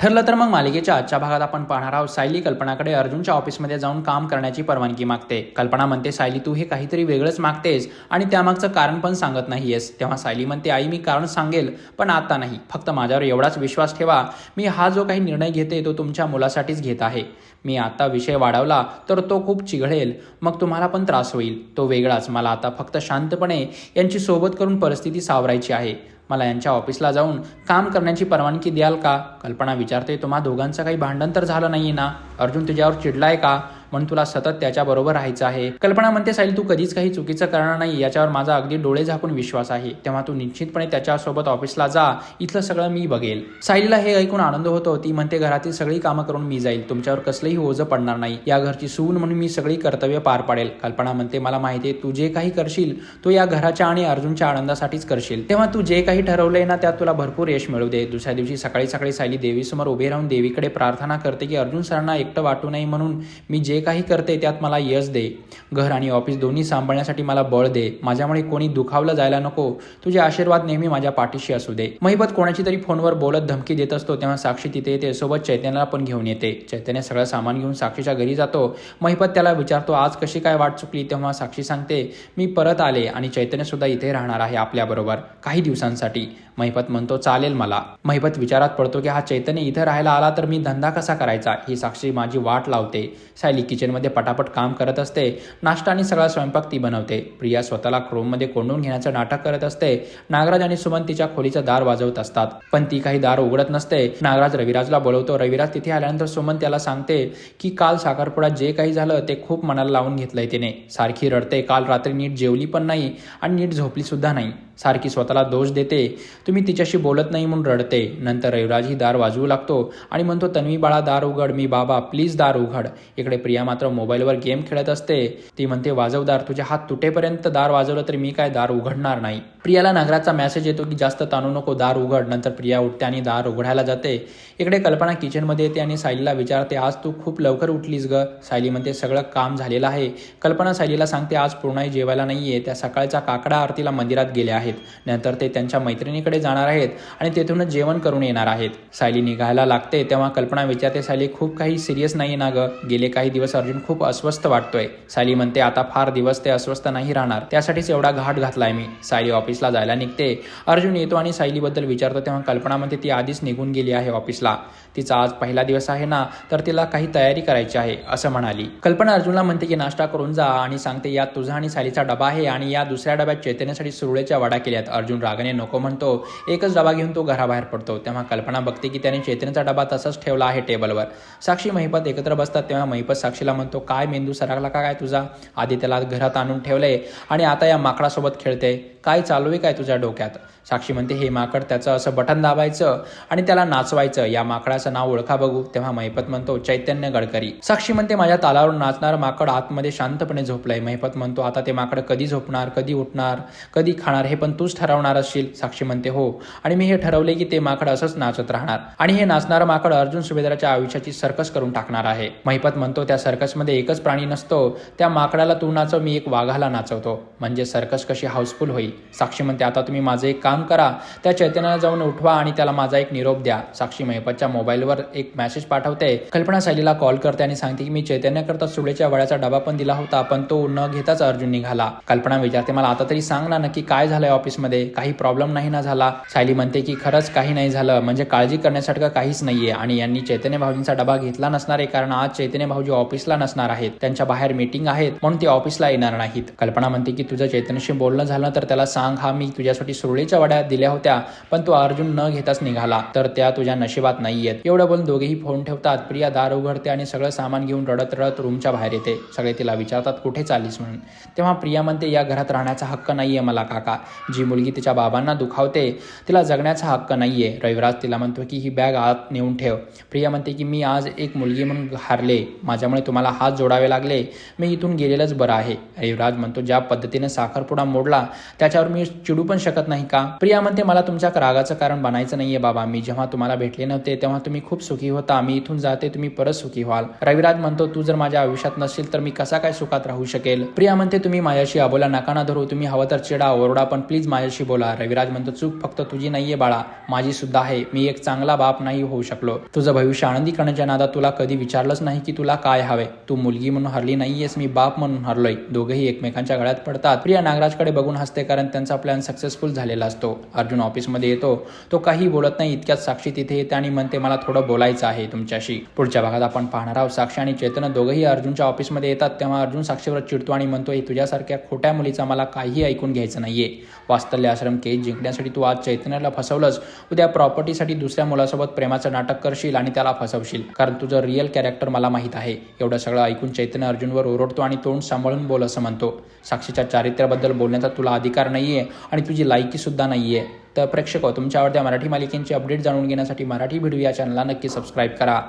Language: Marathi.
ठरलं तर मग मालिकेच्या आजच्या भागात आपण पाहणार आहोत. सायली कल्पनाकडे अर्जुनच्या ऑफिसमध्ये जाऊन काम करण्याची परवानगी मागते. कल्पना म्हणते सायली तू हे काहीतरी वेगळंच मागतेस आणि त्यामागचं कारण पण सांगत नाहीयेस. तेव्हा सायली म्हणते आई मी कारण सांगेल पण आता नाही. फक्त माझ्यावर एवढाच विश्वास ठेवा. मी हा जो काही निर्णय घेते तो तुमच्या मुलासाठीच घेत आहे. मी आता विषय वाढवला तर तो खूप चिघळेल मग तुम्हाला पण त्रास होईल. तो वेगळाच. मला आता फक्त शांतपणे यांची सोबत करून परिस्थिती सावरायची आहे. मला यांच्या ऑफिसला जाऊन काम करण्याची परवानगी द्याल का? कल्पना विचारते तुम्हा दोघांचं काही भांडण तर झालं नाही ना? अर्जुन तुझ्यावर चिडलाय का? म्हणून तुला सतत त्याच्याबरोबर राहायचं आहे. कल्पना म्हणते साईल तू कधीच काही चुकीचं करणार नाही. याच्यावर माझा अगदी डोळे झाकून विश्वास आहे. तेव्हा तू निश्चितपणे त्याच्यासोबत ऑफिसला जा. इथलं सगळं मी बघेल. साहिलला हे ऐकून आनंद होतो. ती म्हणते घरातील सगळी कामं करून मी जाईल. तुमच्यावर कसलंही ओझं पडणार नाही. या घरची सून म्हणून मी सगळी कर्तव्य पार पाडेल. कल्पना म्हणते मला माहिती आहे तू जे काही करशील तो या घराच्या आणि अर्जुनच्या आनंदासाठीच करशील. तेव्हा तू जे काही ठरवलंय ना त्यात तुला भरपूर यश मिळू दे. दुसऱ्या दिवशी सकाळी सकाळी सायली देवीसमोर उभे राहून देवीकडे प्रार्थना करते की अर्जुन सरांना एकटं वाटू नये म्हणून मी जे काही करते त्यात मला यश दे. घर आणि ऑफिस दोन्ही सांभाळण्यासाठी मला बळ दे. माझ्यामुळे कोणी दुखावलं जायला नको. तुझे आशीर्वाद नेहमी माझ्या पाठीशी असू दे. महिबत कोणाची तरी फोनवर बोलत धमकी देत असतो तेव्हा साक्षी तिथे येते. सोबत चैतन्याला पण घेऊन येते. चैतन्य सगळं सामान घेऊन साक्षीच्या घरी जातो. महिपत त्याला विचारतो आज कशी काय वाट चुकली? तेव्हा साक्षी सांगते मी परत आले आणि चैतन्य सुद्धा इथे राहणार आहे आपल्याबरोबर. काही दिवसांसाठी. महिपत म्हणतो चालेल मला. महिपत विचारात पडतो की हा चैतन्य इथं राहायला आला तर मी धंदा कसा करायचा? ही साक्षी माझी वाट लावते. सायली किचनमध्ये पटापट काम करत असते. नाश्ता आणि सगळा स्वयंपाक ती बनवते. प्रिया स्वतःला क्रोममध्ये कोंडून घेण्याचं नाटक करत असते. नागराज आणि सुमन तिच्या खोलीचं दार वाजवत असतात. पण ती काही दार उघडत नसते. नागराज रविराजला बोलवतो. रविराज तिथे आल्यानंतर सुमन त्याला सांगते की काल साखरपुडा जे काही झालं ते खूप मनाला लावून घेतलंय तिने. सारखी रडते. काल रात्री नीट जेवली पण नाही आणि नीट झोपली सुद्धा नाही. सारखी स्वतःला दोष देते. तुम्ही तिच्याशी बोलत नाही म्हणून रडते. नंतर रविराजही दार वाजवू लागतो आणि म्हणतो तन्वी बाळा दार उघड. मी बाबा प्लीज दार उघड. इकडे प्रिया मात्र मोबाईलवर गेम खेळत असते. ती म्हणते वाजवदार तुझे हात तुटेपर्यंत दार वाजवलं तरी मी काय दार उघडणार नाही. प्रियाला नागराचा मेसेज येतो की जास्त ताणू नको दार उघड. नंतर प्रिया उठते आणि दार उघडायला जाते. इकडे कल्पना किचनमध्ये येते आणि सायलीला विचारते आज तू खूप लवकर उठलीस ग? सायली म्हणते सगळं काम झालेलं आहे. कल्पना सायलीला सांगते आज पूर्णाई जेवायला नाहीये. त्या सकाळच्या काकडा आरतीला मंदिरात गेल्या आहेत. नंतर ते त्यांच्या मैत्रिणीकडे जाणार आहेत आणि तेथूनच जेवण करून येणार आहेत. सायली निघायला लागते तेव्हा कल्पना विचारते सायली खूप काही सिरियस नाही ना ग? गेले काही दिवस अर्जुन खूप अस्वस्थ वाटतोय. सायली म्हणते आता फार दिवस ते अस्वस्थ नाही राहणार. त्यासाठीच एवढा घाट घातलाय मी. सायली ऑफिसला जायला निघते. अर्जुन येतो आणि सायलीबद्दल विचारतो तेव्हा कल्पना म्हणते ती आधीच निघून गेली आहे ऑफिसला. तिचा आज पहिला दिवस आहे ना तर तिला काही तयारी करायची आहे असं म्हणाली. कल्पना अर्जुनला म्हणते की नाश्ता करून जा आणि सांगते यात तुझा आणि सायलीचा डबा आहे आणि या दुसऱ्या डब्यात चैतन्यासाठी सुरळेच्या वाडा केल्यात अर्जुन रागाने नको म्हणतो. एकच डबा घेऊन तो घराबाहेर पडतो. तेव्हा कल्पना बघते की त्याने चैतन्यचा डबा तसाच ठेवला आहे टेबलवर. साक्षी महिपत एकत्र बसतात. तेव्हा महिपत साक्षीला म्हणतो काय मेंदू सरकला का काय तुझा? आधी त्याला घरात आणून ठेवलंय आणि आता या माकडासोबत खेळते. काय चालू आहे काय तुझ्या डोक्यात? साक्षी म्हणते हे माकड त्याचं असं बटन दाबायचं आणि त्याला नाचवायचं. या माकडाचं नाव ओळखा बघू. तेव्हा महिपत म्हणतो चैतन्य गडकरी. साक्षी म्हणते माझ्या तालावर नाचणार माकड आतमध्ये शांतपणे झोपलंय. महिपत म्हणतो आता ते माकड कधी झोपणार? कधी उठणार? कधी खाणार? हे पण पण तूच ठरवणार असशील साक्षी म्हणते हो. आणि मी हे ठरवले की ते माकड असंच नाचत राहणार. आणि हे नाचणारं माकड अर्जुन सुभेदाराच्या आयुष्याची सर्कस करून टाकणार आहे. महिपत म्हणतो त्या सर्कसमध्ये एकच प्राणी नसतो. त्या माकडाला तू नाचव मी एक वाघाला नाचवतो. म्हणजे सर्कस कशी हाऊसफुल होईल. साक्षी म्हणते आता तुम्ही माझं एक काम करा. त्या चैतन्याला जाऊन उठवा आणि त्याला माझा एक निरोप द्या. साक्षी महिपतच्या मोबाईलवर एक मेसेज पाठवते. कल्पना सायलीला कॉल करते आणि सांगते की मी चैतन्याकरता सुळेच्या वड्याचा डबा पण दिला होता पण तो न घेताच अर्जुन निघाला. कल्पना विचारते मला आता तरी सांग ना नक्की काय झालंय ऑफिसमध्ये काही प्रॉब्लेम नाही ना झाला. सायली म्हणते की खरंच काही नाही झालं. म्हणजे काळजी करण्यासारखं काहीच नाहीये. आणि यांनी चैतन्य भाऊजींचा डबा घेतला नसणार आहे. कारण आज चैतन्य भाऊजी ऑफिसला नसणार आहेत. त्यांच्या बाहेर मीटिंग आहेत. म्हणून ते ऑफिसला येणार नाहीत. कल्पना म्हणते की तुझं चैतन्यशी बोलणं झालं तर त्याला सांग हा मी तुझ्यासाठी सुरळीच्या वड्या दिल्या होत्या. पण तू अर्जुन न घेताच निघाला. तर त्या तुझ्या नशिबात नाहीयेत. एवढं बोलून दोघेही फोन ठेवतात. प्रिया दार उघडते आणि सगळं सामान घेऊन रडत रडत रूमच्या बाहेर येते. सगळे तिला विचारतात कुठे चालीस म्हणून. तेव्हा प्रिया म्हणते या घरात राहण्याचा हक्क नाहीये मला काका. जी मुलगी तिच्या बाबांना दुखावते तिला जगण्याचा हक्क नाही आहे रविराज तिला म्हणतो की ही बॅग आत नेऊन ठेव. प्रिया म्हणते की मी आज एक मुलगी म्हणून हारले. माझ्यामुळे तुम्हाला हात जोडावे लागले. मी इथून गेलेलंच बरं आहे. रविराज म्हणतो ज्या पद्धतीने साखरपुडा मोडला त्याच्यावर मी चिडू पण शकत नाही का? प्रिया म्हणते मला तुमच्या रागाचं कारण बनायचं नाहीये बाबा. मी जेव्हा तुम्हाला भेटले नव्हते तेव्हा तुम्ही खूप सुखी होता. मी इथून जाते तुम्ही परत सुखी व्हाल. रविराज म्हणतो तू जर माझ्या आयुष्यात नसेल तर मी कसा काय सुखात राहू शकेल? प्रिया म्हणते तुम्ही माझ्याशी अबोला नका ना धरू. तुम्ही हवं तर चिडा ओरडा पण प्लीज प्लीज माझ्याशी बोला. रविराज म्हणतो चूक फक्त तुझी नाहीये बाळा. माझी सुद्धा आहे. मी एक चांगला बाप नाही होऊ शकलो. तुझं भविष्य आनंदी करण्याच्या नादात तुला कधी विचारलंच नाही की तुला काय हवे. तू मुलगी म्हणून हरली नाहीयेस मी बाप म्हणून हरलोय. दोघेही एकमेकांच्या गळ्यात पडतात. प्रिया नागराजकडे बघून हसते कारण त्यांचा प्लॅन सक्सेसफुल झालेला असतो. अर्जुन ऑफिसमध्ये येतो. तो काही बोलत नाही इतक्यात साक्षी तिथे येते आणि म्हणते मला थोडं बोलायचं आहे तुमच्याशी. पुढच्या भागात आपण पाहणार आहोत साक्षी आणि चेतन. दोघेही अर्जुनच्या ऑफिसमध्ये येतात. तेव्हा अर्जुन साक्षीवर चिडतो आणि म्हणतो "हे तुझ्यासारख्या खोट्या मुलीचा मला काही ऐकून घ्यायचं नाहीये. वास्तल्य आश्रम केस जिंकण्यासाठी तू आज चैतन्याला फसवलंस. उद्या प्रॉपर्टीसाठी दुसऱ्या मुलासोबत प्रेमाचं नाटक करशील आणि त्याला फसवशील. कारण तुझं रिअल कॅरेक्टर मला माहीत आहे. एवढं सगळं ऐकून चैतन्य अर्जुनवर ओरडतो आणि तोंड सांभाळून बोल असं म्हणतो. साक्षीच्या चारित्र्याबद्दल बोलण्याचा तुला अधिकार नाहीये आणि तुझी लायकी सुद्धा नाहीये. तर प्रेक्षक हो, तुमच्या आवडत्या मराठी मालिकेंची अपडेट जाणून घेण्यासाठी मराठी व्हिडिओ या चॅनलला नक्की सबस्क्राईब करा.